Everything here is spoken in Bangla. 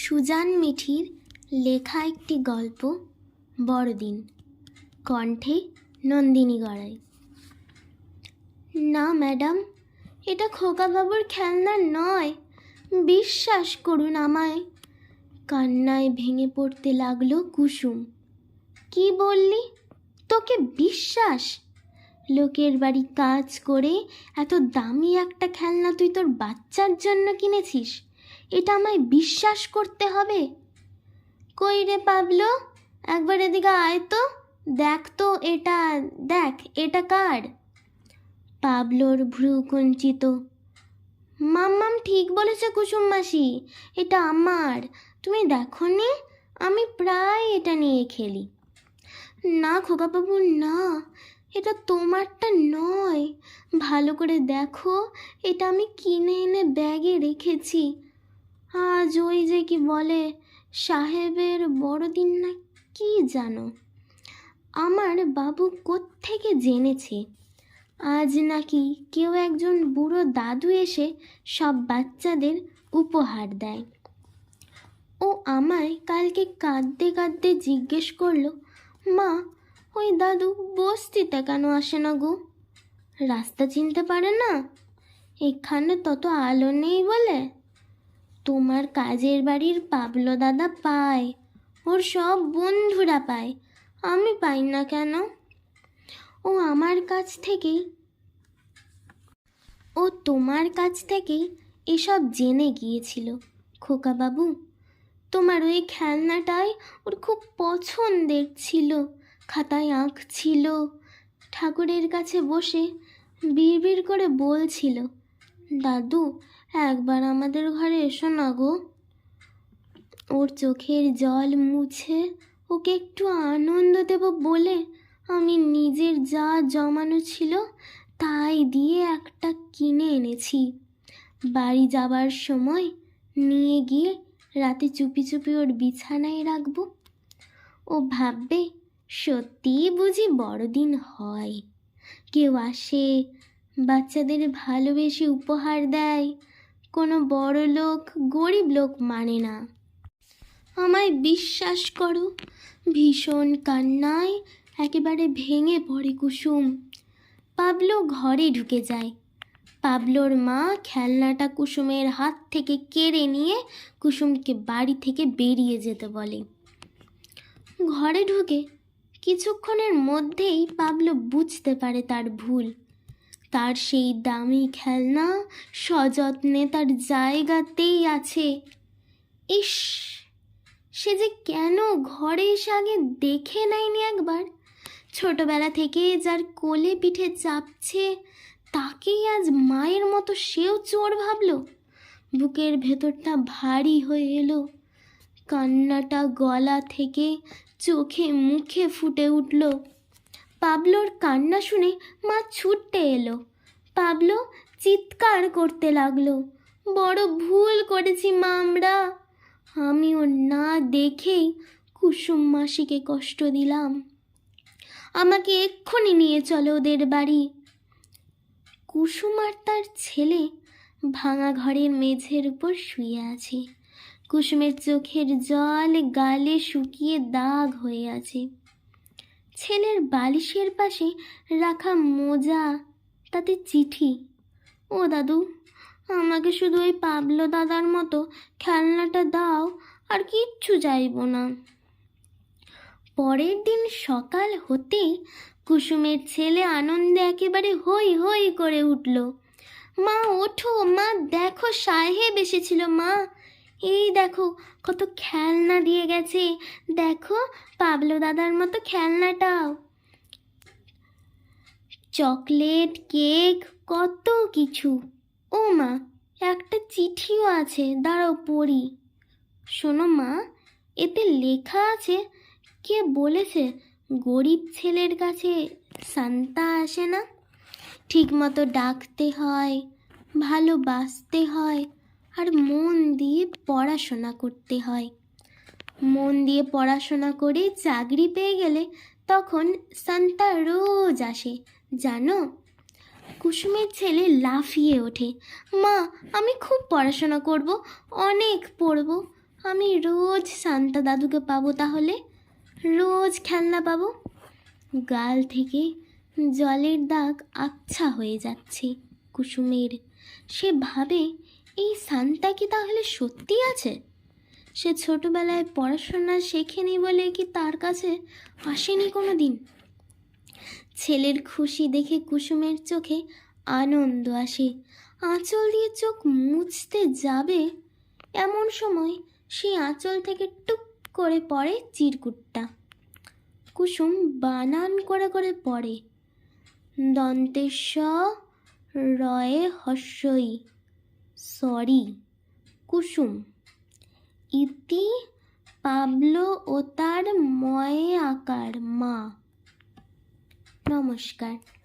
সুজান মিঠির লেখা একটি গল্প, বড়দিন। কণ্ঠে নন্দিনী গড়াই। না, ম্যাডাম, এটা খোকাবাবুর খেলনা নয়। বিশ্বাস করুন আমায়। কান্নায় ভেঙে পড়তে লাগল কুসুম। কি বললি? তোকে বিশ্বাস? লোকের বাড়ি কাজ করে এত দামি একটা খেলনা তুই তোর বাচ্চার জন্য কিনেছিস? এটা আমায় বিশ্বাস করতে হবে। কই রে পাবলো? একবার এদিকে আয় তো। দেখ তো এটা, দেখ, এটা কার? পাবলোর ভ্রু কুঞ্চিত মাম্মাম ঠিক বলেছে কুসুম মাসি, এটা আমার। তুমি দেখো নি আমি প্রায় এটা নিয়ে খেলি। না খোকাবাবু, না, এটা তোমারটা নয়। ভালো করে দেখো, এটা আমি কিনে এনে ব্যাগে রেখেছি। আজ ওই যে কি বলে, সাহেবের বড়দিন না কি জানো? আমার বাবু কোত্থেকে জেনেছে? আজ নাকি কেউ একজন বুড়ো দাদু এসে সব বাচ্চাদের উপহার দেয়। ও আমায় কালকে কাঁদতে কাঁদতে জিজ্ঞেস করল, মা, ওই দাদু বস্তিতে কেন আসে না গো? রাস্তা চিনতে পারে না? এখানে তত আলো নেই বলে? তোমার কাজের বাড়ির পাবলো দাদা পায়, ওর সব বন্ধুরা পায়, আমি পাই না কেন? ও আমার কাছ থেকেই ও তোমার কাছ থেকেই এসব জেনে গিয়েছিল খোকাবাবু তোমার ওই খেলনাটাই ওর খুব পছন্দের ছিল, খাতায় আঁক ছিল, ঠাকুরের কাছে বসে বিড়বিড় করে বলছিল, দাদু একবার আমাদের ঘরে এসো না গো। ওর চোখের জল মুছে ওকে একটু আনন্দ দেব বলে আমি নিজের যা জমানো ছিল তাই দিয়ে একটা কিনে এনেছি। বাড়ি যাবার সময় নিয়ে গিয়ে রাতে চুপি চুপি ওর বিছানায় রাখব। ও ভাববে সত্যিই বুঝি বড়দিন হয়। কেউ আসে, বাচ্চাদের ভালোবেসে উপহার দেয় কোনো বড় লোক গরিব লোক মানে না। আমায় বিশ্বাস করো, ভীষণ কান্নায় একেবারে ভেঙে পড়ে কুসুম। পাবলো ঘরে ঢুকে যায়। পাবলোর মা খেলনাটা কুসুমের হাত থেকে কেড়ে নিয়ে কুসুমকে বাড়ি থেকে বেরিয়ে যেতে বলে। ঘরে ঢুকে কিছুক্ষণের মধ্যেই পাবলো বুঝতে পারে তার ভুল। তার সেই দামি খেলনা সযত্নে তার জায়গাতেই আছে। ইস, সে যে কেন ঘরে এসে আগে দেখে নেয়নি একবার? ছোটবেলা থেকে যার কোলে পিঠে চাপছে, তাকেই আজ মায়ের মতো সেও চোর ভাবল। বুকের ভেতরটা ভারী হয়ে এলো। কান্নাটা গলা থেকে চোখে মুখে ফুটে উঠল। পাবলোর কান্না শুনে মা ছুটতে এলো। পাবলো চিৎকার করতে লাগল। বড় ভুল করেছি মা আমরা। আমিও না দেখেই কুসুম মাসিকে কষ্ট দিলাম। আমাকে এক্ষুনি নিয়ে চলো ওদের বাড়ি। কুসুম আর তার ছেলে ভাঙা ঘরের মেঝের উপর শুয়ে আছে। কুসুমের চোখের জল গালে শুকিয়ে দাগ হয়ে আছে। ছেলের বালিশের পাশে রাখা মোজা, তাতে চিঠি। ও দাদু, আমাকে শুধু ওই পাবলো দাদার মতো খেলনাটা দাও, আর কিচ্ছু চাইব না। পরের দিন সকাল হতেই কুসুমের ছেলে আনন্দে একেবারে হই হই করে উঠল। মা, ওঠো, মা, দেখো সাহেব এসেছিল, মা। এই দেখো, কত খেলনা দিয়ে গেছে। দেখো, পাবলো দাদার মতো খেলনাটাও। চকলেট, কেক, কত কিছু। ও মা, একটা চিঠিও আছে, দাঁড়াও পড়ি। শোনো মা, এতে লেখা আছে, কে বলেছে, গরিব ছেলের কাছে সান্তা আসে না? ঠিকমতো ডাকতে হয়, ভালোবাসতে হয়। আর মন দিয়ে পড়াশোনা করতে হয়। মন দিয়ে পড়াশোনা করে চাকরি পেয়ে গেলে তখন সান্তা রোজ আসে, জানো? কুসুমের ছেলে লাফিয়ে ওঠে, মা, আমি খুব পড়াশোনা করব, অনেক পড়ব, আমি রোজ সান্তা দাদুকে পাবো তাহলে? রোজ খেলনা পাবো? গাল থেকে জলের দাগ আচ্ছা হয়ে যাচ্ছে কুসুমের। সে ভাবে এই সান্তা কি তাহলে সত্যি আছে? সে ছোটবেলায় পড়াশোনা শেখেনি বলে কি তার কাছে আসেনি কোনো দিন ছেলের খুশি দেখে কুসুমের চোখে আনন্দ আসে। আঁচল দিয়ে চোখ মুছতে যাবে এমন সময় সেই আঁচল থেকে টুক করে পড়ে চিরকুটটা। কুসুম বানান করে করে পড়ে। দন্তেশ রয়ে হস্যই। সরি কুসুম। ইতি পাবলো ও তার ময় আকার মা। নমস্কার।